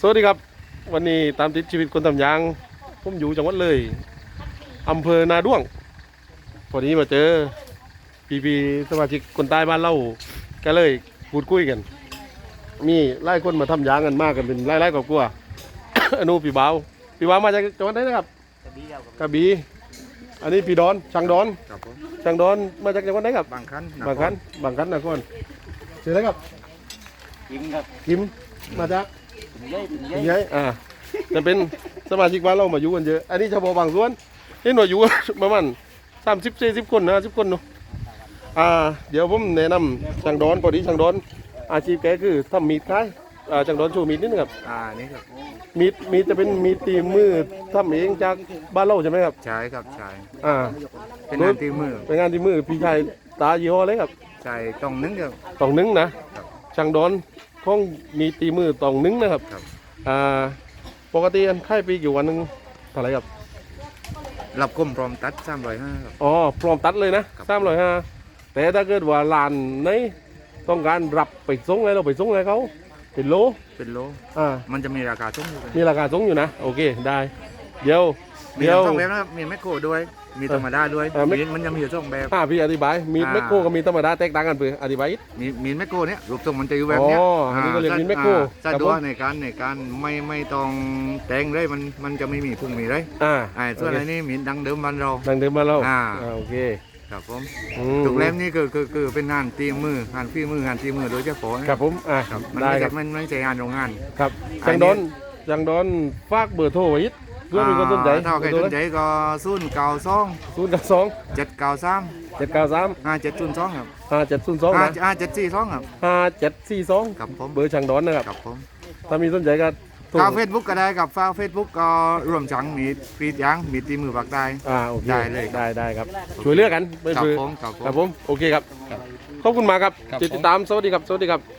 สวัสดีครับ วันนี้ตามติดชีวิตคนทำยาง ผมอยู่จังหวัดเลยอำเภอนาด้วงพอดีมาเจอพี่พีสมาชิกคนใต้บ้านเล่าก็เลยพูดคุยกัน มีไล่คนมาทำยางกันมากกันเป็นไล่ไล่กอบกลัวอนุพี่บ่าวพี่บ่าวมาจากจังหวัดไหนนะครับกระบี่อันนี้พี่ดอนช่างดอนครับผมช่างดอนมาจากจังหวัดไหนครับบางครั้งบางคันบางคันนะคนเสร็จแล้วครับกินครับคิม มาจากถึงเย้ยถึงเย้ยยังไงอ่าจะเป็นสมาชิกบ้านเรามาอยู่กันเยอะ อันนี้เฉพาะบางส่วนนี่หน่วยอยู่ประมาณสามสิบสี่สิบคนนะสิบคนเนาะอ่า เดี๋ยวผมแนะนำช่างดอนพอดีช่างดอน อาชีพแกคือทำมีดขายอ่าช่างดอนโชว์มีดนิดนึงครับ อ่า นี่ครับ มีดมีดจะเป็นมีดตีมือทำเองจากบ้านเราใช่ไหมครับ ใช่ครับ ใช่ อ่า เป็นงานตีมือ เป็นงานที่มือพี่ชายตายี่ห้อเลยครับ ใช่ต้องนึงเดียวตองนึงนะครับช่างดอน ของมีตีมือตองนึงนะครับครับ อ่าปกติอันค่ายปีอยู่วันหนึงเท่าไหร่ครับรับกลมพร้อมตัดสามร้อยห้าครับ อ๋อพร้อมตัดเลยนะครับ สามร้อยห้าแต่ถ้าเกิดว่าลานในต้องการรับไปส่งอะไรเราไปส่งอะไรเขาเป็นโลเป็นโล อ่า มันจะมีราคาสูงอยู่เลย มีราคาส่งอยู่นะ โอเค ได้ เดี๋ยว มีเดี๋ยวทั้งสองแบบนะครับมีแมคโครด้วย มีธรรมดาด้วยเออไม่ มีมันจะมีอยู่สองแบบ อ่าพี่อธิบาย มีดอ่า แมคโครกับมีดธรรมดาแตกต่างกันเพื่ออธิบายอีกมีมีแมคโครเนี้ยรูปทรงมันจะอยู่แบบเนี้ยอ๋ออันนี้ก็เรียกมีแมคโครสะครับดผวกมในการในการไม่ไม่ต้องแต่งเลยมันมันจะไม่มีพุ่งมีเลยอ่าไอ้ส่วนโออัเคนนี้มีดังเดิมบ้านเรา ดังเดิมมาแล้วอ่า โอเคครับผมอืมถูกเล่มนี่คือคือคือเป็นงานตีมืองานฝีมืองานตีมือโดยเฉพาะนะครับผม อ่าครับมันได้ไม่คใช่รับ มันไม่ใช่งานโรงงาน ครับอัจันงนี้ดอนจังดอนฝากเบอร์โทรไว้อีก เพื่อมีคนสนใจอ่าถ้าใครสนใจก็ศูนย์เก้าสองศูนย์สองเจ็ดเก้าสามเจ็ดเก้าสามห้าเจ็ดศูนย์สองครับห้าเจ็ดศูนย์สองห้านะห้าเจ็ดสี่สองครับห้าเจ็ดสี่สองครับผมเบอร์ช่างดอนนะครับครับผมถ้ามีสนใจก็โทรเข้าเฟซบุ๊กก็ได้ครับฟ้าเฟซบุ๊กก็รวมจังมีกรีดยางมีตีมือปากใต้อ่าโอเคได้เลยได้ได้ครับช่วยเหลือกกันไม่ครับเบื่อผมครับผมครับผมโอเคครับขอบคุณมากครับครับติดตามสวัสดีครับสวัสดีครับค